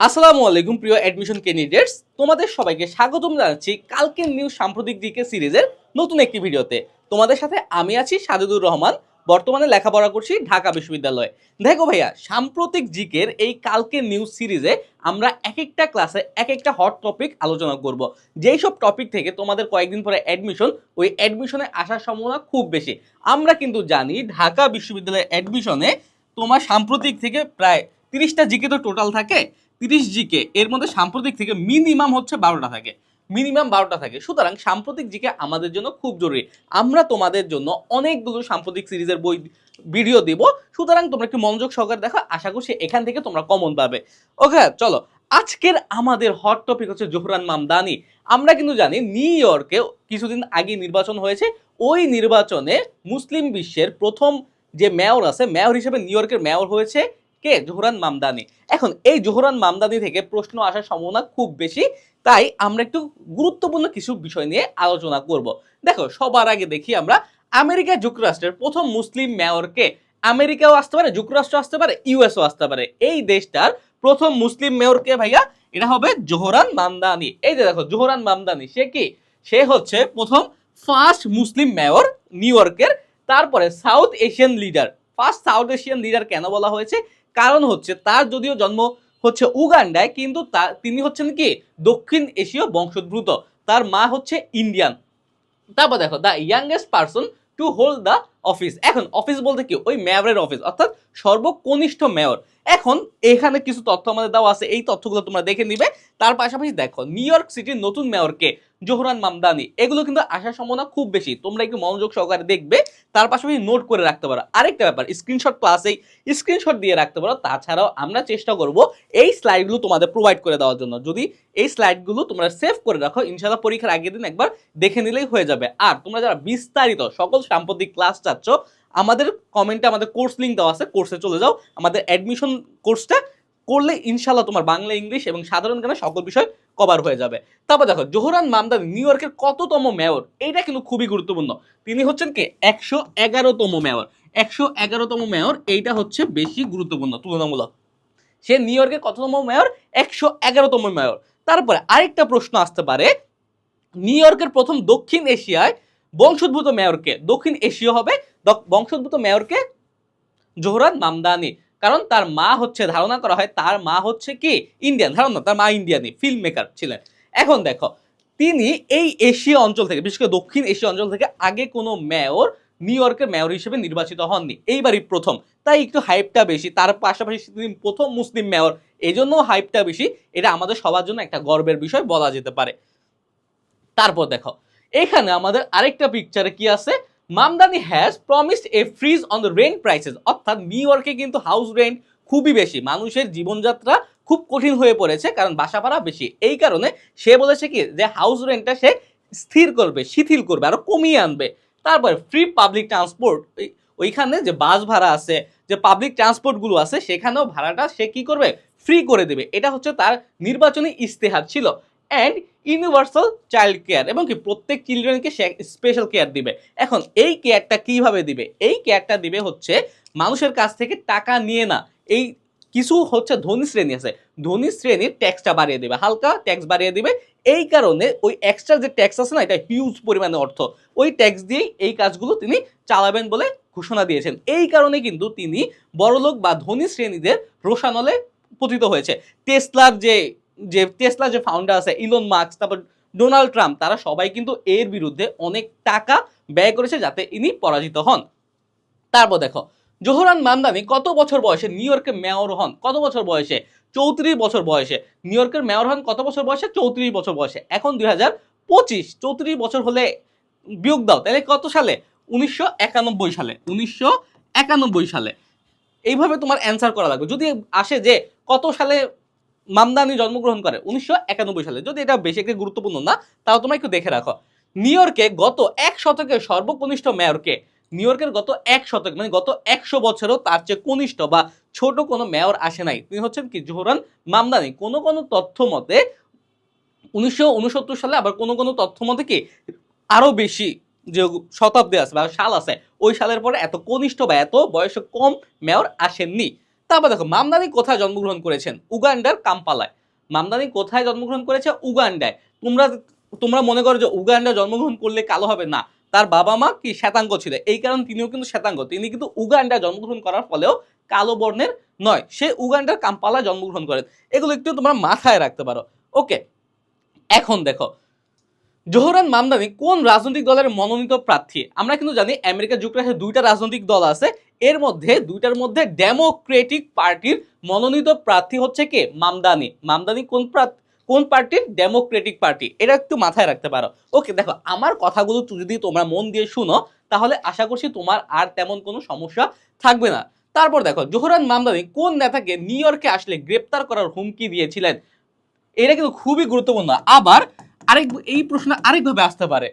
আসসালামু আলাইকুম, প্রিয় অ্যাডমিশন ক্যান্ডিডেটস তোমাদের সবাইকে স্বাগতম জানাচ্ছি কালকের নিউজ সাম্প্রতিক দিকে সিরিজের নতুন একটি ভিডিওতে। তোমাদের সাথে আমি আছি সাজিদুর রহমান, বর্তমানে লেখাপড়া করছি ঢাকা বিশ্ববিদ্যালয়ে। দেখো ভাইয়া, সাম্প্রতিক জিকের এই কালকের নিউজ সিরিজে আমরা এক একটা ক্লাসে এক একটা হট টপিক আলোচনা করব। যেই সব টপিক থেকে তোমাদের কয়েকদিন পরে অ্যাডমিশন ওই অ্যাডমিশনে আসার সম্ভাবনা খুব বেশি। আমরা কিন্তু জানি ঢাকা বিশ্ববিদ্যালয়ের অ্যাডমিশনে তোমার সাম্প্রতিক থেকে প্রায় তিরিশটা জিকে তো টোটাল থাকে। তিরিশ জিকে এর মধ্যে সাম্প্রতিক থেকে মিনিমাম হচ্ছে বারোটা থাকে। মিনিমাম বারোটা থাকে। সুতরাং সাম্প্রতিক জিকে আমাদের জন্য খুব জরুরি। আমরা তোমাদের জন্য অনেকগুলো সাম্প্রতিক সিরিজের বই ভিডিও দিব। সুতরাং তোমরা একটু মনোযোগ সহকারে দেখো। আশা করছি এখান থেকে তোমরা কমন পাবে। ওকে চলো। আজকের আমাদের হট টপিক হচ্ছে জোহরান মামদানি। আমরা কিন্তু জানি নিউ ইয়র্কে কিছুদিন আগে নির্বাচন হয়েছে। ওই নির্বাচনে মুসলিম বিশ্বের প্রথম যে মেয়র আছে মেয়র হিসেবে নিউ ইয়র্কের মেয়র হয়েছে কে? জোহরান মামদানি। এখন এই জোহরান মামদানি থেকে প্রশ্ন আসার সম্ভাবনা খুব বেশি, তাই আমরা একটু গুরুত্বপূর্ণ কিছু বিষয় নিয়ে আলোচনা করব। দেখো, সবার আগে দেখি আমরা আমেরিকা যুক্তরাষ্ট্রের প্রথম মুসলিম মেয়রকে। আমেরিকাও আসতে পারে, যুক্তরাষ্ট্র আসতে পারে, ইউএসও আসতে পারে। এই দেশটার প্রথম মুসলিম মেয়রকে ভাইয়া? এটা হবে জোহরান মামদানি। এই যে দেখো, জোহরান মামদানি, সে কি? সে হচ্ছে প্রথম ফার্স্ট মুসলিম মেয়র নিউ ইয়র্কের, তারপরে South Asian leader. First South Asian leader কেন বলা হয়েছে? কারণ হচ্ছে তার যদিও জন্ম হচ্ছে উগান্ডায়, কিন্তু তার তিনি হচ্ছেন কি? দক্ষিণ এশীয় বংশোদ্ভূত। তার মা হচ্ছে ইন্ডিয়ান। তারপর দেখো the youngest person to hold the office এখন অফিস বলতে কি? ওই মেয়রের অফিস অর্থাৎ সর্বকনিষ্ঠ মেয়র এখন এখানে কিছু তথ্য আমাদের দেওয়া আছে, এই তথ্যগুলো তোমরা দেখে নিবে। তার পাশাপাশি দেখো নিউ ইয়র্ক সিটির নতুন মেয়রকে জোহরান মামদানি এগুলো কিন্তু আসার সম্ভাবনা খুব বেশি। তোমরা একটু মনোযোগ সহকারে দেখবে, তার পাশাপাশি নোট করে রাখতে পারো। আরেকটা ব্যাপার স্ক্রিনশট ক্লাসেই স্ক্রিনশট দিয়ে রাখতে পারো। তাছাড়াও আমরা চেষ্টা করব এই স্লাইডগুলো তোমাদের প্রোভাইড করে দেওয়ার জন্য। যদি এই স্লাইডগুলো তোমরা সেভ করে রাখো, ইনশাআল্লাহ পরীক্ষার আগের দিন একবার দেখে নিলেই হয়ে যাবে। আর তোমরা যারা বিস্তারিত সকল সাম্প্রতিক ক্লাস চাচ্ছ আমাদের কমেন্টে আমাদের কোর্স লিঙ্ক দেওয়া আছে কোর্সে চলে যাও। আমাদের অ্যাডমিশন কোর্সটা করলে ইনশাল্লাহ তোমার বাংলা, ইংলিশ এবং সাধারণ জ্ঞানের সকল বিষয় কভার হয়ে যাবে। তারপর দেখো, জোহরান মামদানি, নিউ ইয়র্কের কততম মেয়র এইটা কিন্তু খুবই গুরুত্বপূর্ণ। তিনি হচ্ছেন কি? একশো এগারোতম মেয়র একশো এগারোতম মেয়র এইটা হচ্ছে বেশি গুরুত্বপূর্ণ, তুলনামূলক। সে নিউ ইয়র্কের কততম মেয়র একশো এগারোতম মেয়র তারপরে আরেকটা প্রশ্ন আসতে পারে, নিউ ইয়র্কের প্রথম দক্ষিণ এশিয়ায় বংশোদ্ভূত মেয়রকে, দক্ষিণ এশীয় হবে বংশোদ্ভূত মেয়রকে জোহরান মামদানি। কারণ তার মা হচ্ছে, ধারণা করা হয় তার মা হচ্ছে কি? ইন্ডিয়ান, ধারণা, তার মা ইন্ডিয়ানি ফিল্ম মেকার ছিলেন। এখন দেখো, তিনি এই এশিয়া অঞ্চল থেকে, বিশেষ করে দক্ষিণ এশিয়া অঞ্চল থেকে আগে কোনো মেয়র নিউ ইয়র্কের মেয়র হিসেবে নির্বাচিত হননি। এইবারই প্রথম। তাই একটু হাইপটা বেশি। তার পাশাপাশি তিনি প্রথম মুসলিম মেয়র। এই জন্য হাইপটা বেশি। এটা আমাদের সবার জন্য একটা গর্বের বিষয় বলা যেতে পারে। তারপর দেখো এখানে আমাদের আরেকটা পিকচারে কি আছে? Mamdani has promised a freeze on the rent prices অর্থাৎ নিউ ইয়র্কে কিন্তু হাউস রেন্ট খুবই বেশি। মানুষের জীবনযাত্রা খুব কঠিন হয়ে পড়েছে, কারণ বাসা ভাড়া বেশি। এই কারণে সে বলেছে কি যে হাউস রেন্টটা সে স্থির করবে, শিথিল করবে আরও কমিয়ে আনবে। তারপরে ফ্রি পাবলিক ট্রান্সপোর্ট ওইখানে যে বাস ভাড়া আছে, যে পাবলিক ট্রান্সপোর্টগুলো আছে, সেখানেও ভাড়াটা সে কি করবে? ফ্রি করে দেবে। এটা হচ্ছে তার নির্বাচনী ইস্তেহার ছিল। অ্যান্ড ইউনিভার্সাল চাইল্ড কেয়ার এবং কি প্রত্যেক চিলড্রেনকে সে স্পেশাল কেয়ার দিবে। এখন এই কেয়ারটা কীভাবে দিবে? এই কেয়ারটা দিবে হচ্ছে মানুষের কাছ থেকে টাকা নিয়ে না। এই কিছু হচ্ছে ধনী শ্রেণি আছে। ধনী শ্রেণির ট্যাক্সটা বাড়িয়ে দেবে। হালকা ট্যাক্স বাড়িয়ে দিবে। এই কারণে ওই এক্সট্রা যে ট্যাক্স আছে না, এটা হিউজ পরিমাণে অর্থ। ওই ট্যাক্স দিয়েই এই কাজগুলো তিনি চালাবেন বলে ঘোষণা দিয়েছেন। এই কারণে কিন্তু তিনি বড়লোক বা ধনী শ্রেণীদের রোশানলে পতিত হয়েছে। টেসলার যে যে টেসলা যে ফাউন্ডার আছে ইলন মার্কস তারপর ডোনাল্ড ট্রাম্প তারা সবাই কিন্তু এর বিরুদ্ধে অনেক টাকা ব্যয় করেছে যাতে ইনি পরাজিত হন। তারপর দেখো, জোহরান মামদানি কত বছর বয়সে নিউ ইয়র্কের মেয়র হন? কত বছর বয়সে? চৌত্রিশ বছর বয়সে। নিউ ইয়র্কের মেয়র হন কত বছর বয়সে? চৌত্রিশ বছর বয়সে। এখন দুই হাজার পঁচিশ, চৌত্রিশ বছর হলে বিয়োগ দাও। তাহলে কত সালে? উনিশশো একানব্বই সালে। উনিশশো একানব্বই সালে। এইভাবে তোমার অ্যান্সার করা লাগবে। যদি আসে যে কত সালে মামদানি জন্মগ্রহণ করে উনিশশো একানব্বই সালে। যদি এটা বেশি একটা গুরুত্বপূর্ণ না, তাও তোমরা একটু দেখে রাখো। নিউ ইয়র্কে গত এক শতকের সর্বকনিষ্ঠ মেয়রকে নিউ ইয়র্কের গত এক শতক মানে গত একশো বছরও তার চেয়ে কনিষ্ঠ বা ছোট কোনো মেয়র আসে নাই। তিনি হচ্ছেন কি? জোহরান মামদানি। কোনো কোনো তথ্য মতে উনিশশো উনসত্তর সালে আবার কোনো কোনো তথ্য মতে কি? আরও বেশি যে শতাব্দী আছে বা সাল আছে, ওই সালের পরে এত কনিষ্ঠ বা এত বয়সে কম মেয়র আসেননি। তারপর দেখো, মামদানি কোথায় জন্মগ্রহণ করেছেন? উগান্ডার কাম্পালায়। মামদানি কোথায় জন্মগ্রহণ করেছে? উগান্ডায়। তোমরা তোমরা মনে করো যে উগান্ডা জন্মগ্রহণ করলে কালো হবে না। তার বাবা মা কি শ্বেতাঙ্গ ছিল? এই কারণে তিনিও কিন্তু শ্বেতাঙ্গ। তিনি কিন্তু উগান্ডা জন্মগ্রহণ করার ফলেও কালো বর্ণের নয়। সে উগান্ডার কাম্পালা জন্মগ্রহণ করেন। এগুলো একটু তোমরা মাথায় রাখতে পারো। ওকে, এখন দেখো, জোহরান মামদানি কোন রাজনৈতিক দলের মনোনীত প্রার্থী? আমরা কিন্তু জানি আমেরিকা যুক্তরাষ্ট্রে দুইটা রাজনৈতিক দল আছে। এর মধ্যে, দুইটার মধ্যে ডেমোক্রেটিক পার্টির মনোনীত প্রার্থী হচ্ছে কে? মামদানি। মামদানি কোন প্রার্থী, কোন পার্টির? ডেমোক্রেটিক পার্টি এটা একটু মাথায় রাখতে পারো। ওকে, দেখো, আমার কথাগুলো যদি তোমরা মন দিয়ে শুনো, তাহলে আশা করছি তোমার আর তেমন কোনো সমস্যা থাকবে না। তারপর দেখো, জোহরান মামদানি কোন নেতাকে নিউ ইয়র্কে আসলে গ্রেপ্তার করার হুমকি দিয়েছিলেন? এটা কিন্তু খুবই গুরুত্বপূর্ণ। আবার আরেক, এই প্রশ্ন আরেকভাবে আসতে পারে।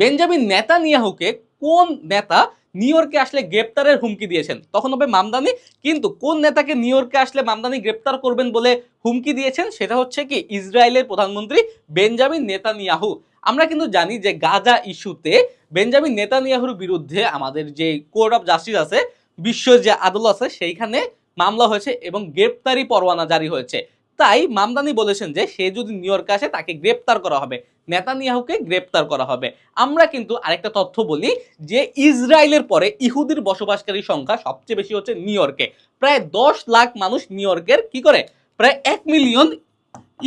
বেঞ্জামিন নেতানিয়াহুকে কোন নেতা নিউ ইয়র্কে আসলে গ্রেপ্তারের হুমকি দিয়েছেন। তখন হবে মামদানি, কিন্তু কোন নেতাকে নিউ ইয়র্কে আসলে মামদানি গ্রেপ্তার করবেন বলে হুমকি দিয়েছেন সেটা হচ্ছে কি ইসরায়েলের প্রধানমন্ত্রী বেঞ্জামিন নেতানিয়াহু। আমরা কিন্তু জানি যে গাজা ইস্যুতে বেঞ্জামিন নেতানিয়াহুর বিরুদ্ধে আমাদের যে কোর্ট অফ জাস্টিস আছে বিশ্ব যে আদালত আছে, সেইখানে মামলা হয়েছে এবং গ্রেপ্তারি পরোয়ানা জারি হয়েছে। তাই মামদানি বলেছেন যে সে যদি নিউ ইয়র্কে আসে, তাকে গ্রেপ্তার করা হবে। নেতানিয়াহুকে গ্রেপ্তার করা হবে। আমরা কিন্তু আরেকটা তথ্য বলি যে ইসরায়েলের পরে ইহুদির বসবাসকারী সংখ্যা সবচেয়ে বেশি হচ্ছে নিউ ইয়র্কে প্রায় দশ লাখ মানুষ নিউ ইয়র্কের কি করে? প্রায় এক মিলিয়ন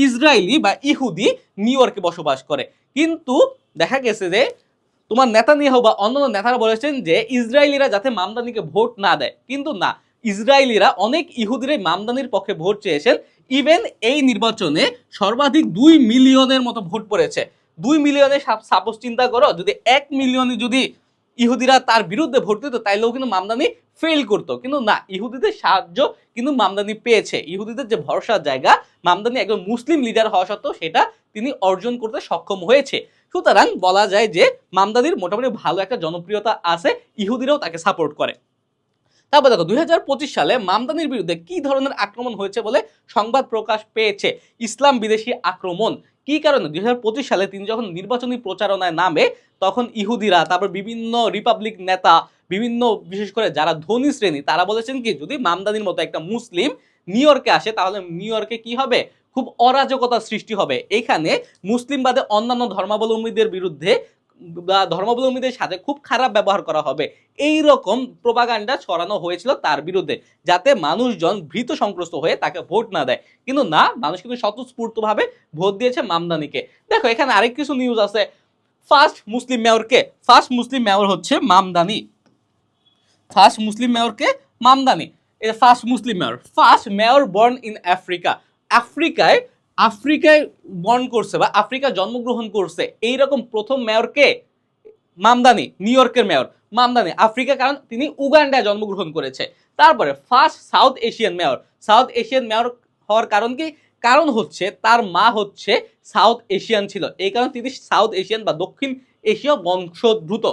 ইসরায়েলি বা ইহুদি নিউ ইয়র্কে বসবাস করে। কিন্তু দেখা গেছে যে তোমার নেতানিয়াহু বা অন্যান্য নেতারা বলেছেন যে ইসরায়েলিরা যাতে মামদানিকে ভোট না দেয়। কিন্তু না, ইসরায়েলিরা অনেক ইহুদিরাই মামদানির পক্ষে ভোট চেয়েছেন। ইভেন এই নির্বাচনে সর্বাধিক দুই মিলিয়নের মতো ভোট পড়েছে। দুই মিলিয়নের সাপোজ চিন্তা করো, যদি এক মিলিয়নে যদি ইহুদিরা তার বিরুদ্ধে ভোট দিত, তাইলেও কিন্তু মামদানি ফেল করতো। কিন্তু না, ইহুদিদের সাহায্য কিন্তু মামদানি পেয়েছে। ইহুদিদের যে ভরসার জায়গা, মামদানি একজন মুসলিম লিডার হওয়া সত্ত্বেও সেটা তিনি অর্জন করতে সক্ষম হয়েছে। সুতরাং বলা যায় যে মামদানির মোটামুটি ভালো একটা জনপ্রিয়তা আছে, ইহুদিরাও তাকে সাপোর্ট করে। তারপর দেখো, দুই সালে মামদানির বিরুদ্ধে কি ধরনের আক্রমণ হয়েছে বলে সংবাদ প্রকাশ পেয়েছে? ইসলাম বিদেশি আক্রমণ। কি কারণে? দুই হাজার পঁচিশ সালে তিনি যখন নির্বাচনী প্রচারণায় নামে, তখন ইহুদিরা, তারপর বিভিন্ন রিপাবলিক নেতা, বিভিন্ন বিশেষ করে যারা ধনী শ্রেণি, তারা বলেছেন কি, যদি মামদানির মতো একটা মুসলিম নিউ ইয়র্কে আসে, তাহলে নিউ ইয়র্কে কি হবে? খুব অরাজকতা সৃষ্টি হবে। এখানে মুসলিম বাদে অন্যান্য ধর্মাবলম্বীদের বিরুদ্ধে বা ধর্মাবলম্বীদের সাথে খুব খারাপ ব্যবহার করা হবে। এই রকম প্রোপাগান্ডা ছড়ানো হয়েছিল তার বিরুদ্ধে, যাতে মানুষজন ভীত সংক্রস্ত হয়ে তাকে ভোট না দেয়। কিন্তু না, মানুষ কিন্তু স্বতঃস্ফূর্তভাবে ভোট দিয়েছে মামদানিকে। দেখো, এখানে আরেক কিছু নিউজ আছে। ফার্স্ট মুসলিম মেয়রকে, ফার্স্ট মুসলিম মেয়র হচ্ছে Mamdani. First Muslim মেয়রকে Mamdani. First Muslim mayor, first mayor born in Africa. আফ্রিকায় আফ্রিকায় বর্ন করছে বা আফ্রিকা জন্মগ্রহণ করছে, এইরকম প্রথম মেয়রকে মামদানি, নিউ ইয়র্কের মেয়র মামদানি, আফ্রিকা কারণ তিনি উগান্ডায় জন্মগ্রহণ করেছে। তারপরে first South Asian mayor, South Asian mayor হওয়ার কারণ কি? কারণ হচ্ছে তার মা হচ্ছে সাউথ এশিয়ান ছিল, এই কারণে তিনি সাউথ এশিয়ান বা দক্ষিণ এশীয় বংশোদ্ভূত।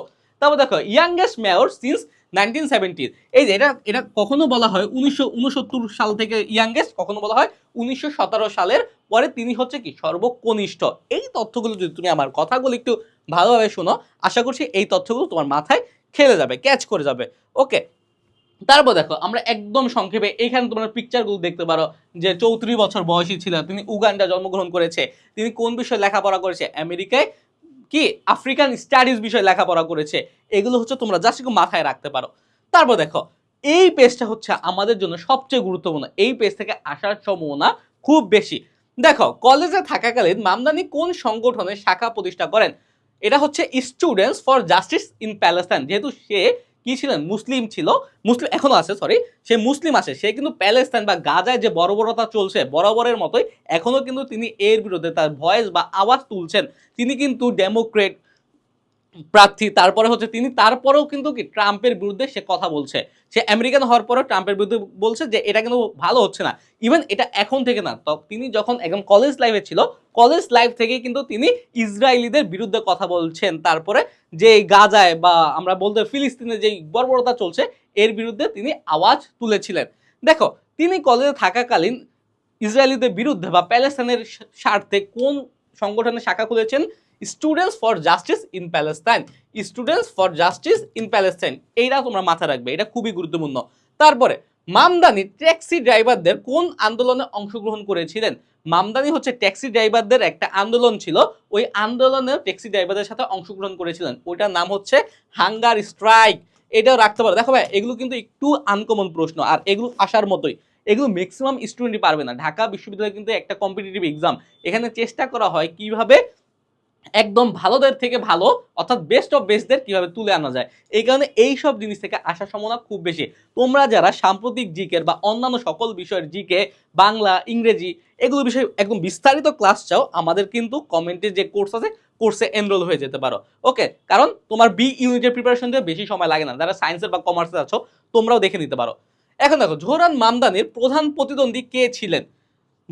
তারপর দেখো, ইয়াংগেস্ট মেয়র, সিন্স নাইনটিন সেভেন্টির। এই যে এটা এটা কখনো বলা হয় উনিশশো উনসত্তর সাল থেকে ইয়াংগেস্ট, কখনো বলা হয় উনিশশো সতেরো সালের পরে তিনি হচ্ছে কি সর্বকনিষ্ঠ। এই তথ্যগুলো যদি তুমি আমার কথাগুলো একটু ভালোভাবে শোনো, আশা করছি এই তথ্যগুলো তোমার মাথায় খেলে যাবে ক্যাচ করে যাবে। ওকে তারপর দেখো, আমরা একদম সংক্ষেপে এখানে তোমরা পিকচারগুলো দেখতে পারো যে চৌত্রিশ বছর বয়সী ছিল তিনি উগান্ডা জন্মগ্রহণ করেছে, তিনি কোন বিষয়ে লেখাপড়া করেছে? আমেরিকায় কি? আফ্রিকান স্টাডিজ বিষয়ে লেখাপড়া করেছে। এগুলো হচ্ছে তোমরা জাস্ট একটু মাথায় রাখতে পারো। তারপর দেখো, এই পেজটা হচ্ছে আমাদের জন্য সবচেয়ে গুরুত্বপূর্ণ। এই পেজ থেকে আসার সম্ভাবনা খুব বেশি। দেখো কলেজে থাকাকালীন মামদানি কোন সংগঠনের শাখা প্রতিষ্ঠা করেন? এটা হচ্ছে students for justice in Palestine যেহেতু সে কি ছিলেন? মুসলিম ছিল। মুসলিম এখনও আছে সরি সে মুসলিম আছে। সে কিন্তু প্যালেস্তান বা গাজায় যে বর্বরতা চলছে, বরাবরের মতোই এখনও কিন্তু তিনি এর বিরুদ্ধে তার ভয়েস বা আওয়াজ তুলছেন। তিনি কিন্তু ডেমোক্রেট প্রার্থী, তারপরে হচ্ছে তিনি, তারপরেও কিন্তু কি ট্রাম্পের বিরুদ্ধে সে কথা বলছে। সে আমেরিকান হওয়ার পরেও ট্রাম্পের বিরুদ্ধে বলছে যে এটা কিন্তু ভালো হচ্ছে না। ইভেন এটা এখন থেকে না, তো তিনি যখন একদম কলেজ লাইফে ছিল কলেজ লাইফ থেকেই কিন্তু তিনি ইসরায়েলিদের বিরুদ্ধে কথা বলছেন। তারপরে যে গাজায় বা আমরা বলতে ফিলিস্তিনে যে বর্বরতা চলছে, এর বিরুদ্ধে তিনি আওয়াজ তুলেছিলেন। দেখো, তিনি কলেজে থাকাকালীন ইসরায়েলিদের বিরুদ্ধে বা প্যালেস্তাইনের স্বার্থে কোন সংগঠনের শাখা খুলেছেন? Students for justice in Palestine students for justice in Palestine এইটা তোমরা মাথা রাখবে, এটা খুবই গুরুত্বপূর্ণ। তারপরে, মামদানি ট্যাক্সি ড্রাইভারদের কোন আন্দোলনে অংশগ্রহণ করেছিলেন? মামদানি হচ্ছে ট্যাক্সি ড্রাইভারদের একটা আন্দোলন ছিল, ওই আন্দোলনে ট্যাক্সি ড্রাইভারদের সাথে অংশগ্রহণ করেছিলেন। ওইটার নাম হচ্ছে হাঙ্গার স্ট্রাইক। এটাও রাখতে পারো। দেখো ভাই, এগুলো কিন্তু একটু আনকমন প্রশ্ন, আর এগুলো আসার মতোই। এগুলো ম্যাক্সিমাম স্টুডেন্টই পারবে না। ঢাকা বিশ্ববিদ্যালয় কিন্তু একটা কম্পিটিটিভ এক্সাম এখানে চেষ্টা করা হয় কীভাবে একদম ভালোদের থেকে ভালো, অর্থাৎ বেস্ট অফ বেস্টদের কীভাবে তুলে আনা যায়। এই কারণে এই সব জিনিস থেকে আসার সম্ভাবনা খুব বেশি। তোমরা যারা সাম্প্রতিক জিকের বা অন্যান্য সকল বিষয়ের জিকে বাংলা, ইংরেজি, এগুলো বিষয়ে একদম বিস্তারিত ক্লাস চাও, আমাদের কিন্তু কমেন্টে যে কোর্স আছে কোর্সে এনরোল হয়ে যেতে পারো। ওকে কারণ তোমার বি ইউনিটের প্রিপারেশন দিয়ে বেশি সময় লাগে না। যারা সায়েন্সের বা কমার্সে আছো, তোমরাও দেখে নিতে পারো। এখন দেখো জোহরান মামদানির প্রধান প্রতিদ্বন্দ্বী কে ছিলেন?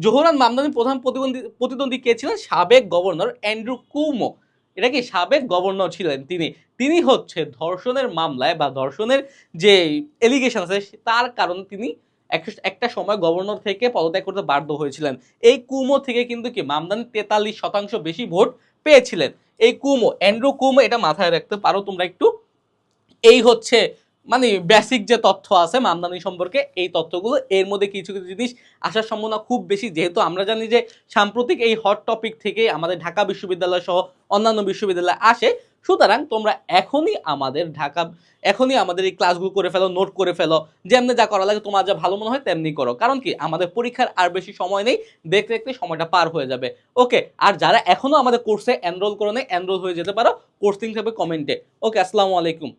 জোহরান মামদানির প্রধান প্রতিবন্ধী, প্রতিদ্বন্দ্বী কে ছিলেন? সাবেক গভর্নর অ্যান্ড্রু কুমো। এটা কি সাবেক গভর্নর ছিলেন তিনি? তিনি হচ্ছে ধর্ষণের মামলায় বা ধর্ষণের যে এলিগেশন আছে, তার কারণে তিনি এক- একটা সময় গভর্নর থেকে পদত্যাগ করতে বাধ্য হয়েছিলেন। এই কুমো থেকে কিন্তু কি মামদানি তেতাল্লিশ শতাংশ বেশি ভোট পেয়েছিলেন। এই কুমো, অ্যান্ড্রু কুমো এটা মাথায় রাখতে পারো তোমরা একটু। এই হচ্ছে মানে বেসিক যে তথ্য আছে, মামদানি সম্পর্কে এই তথ্যগুলো, এর মধ্যে কিছু কিছু জিনিস আসার সম্ভাবনা খুব বেশি। যেহেতু আমরা জানি যে সাম্প্রতিক এই হট টপিক থেকে আমাদের ঢাকা বিশ্ববিদ্যালয় সহ অন্যান্য বিশ্ববিদ্যালয় আসে, সুতরাং তোমরা এখনই আমাদের ঢাকা, এখনই আমাদের এই ক্লাসগুলো করে ফেলো নোট করে ফেলো, যেমনি যা করা লাগে, তোমার যা ভালো মনে হয় তেমনি করো। কারণ কি? আমাদের পরীক্ষার আর বেশি সময় নেই, দেখতে দেখতে সময়টা পার হয়ে যাবে। ওকে আর যারা এখনও আমাদের কোর্সে এনরোল করে নেই এনরোল হয়ে যেতে পারো কোর্স লিঙ্ক কমেন্টে ওকে আসসালামু আলাইকুম।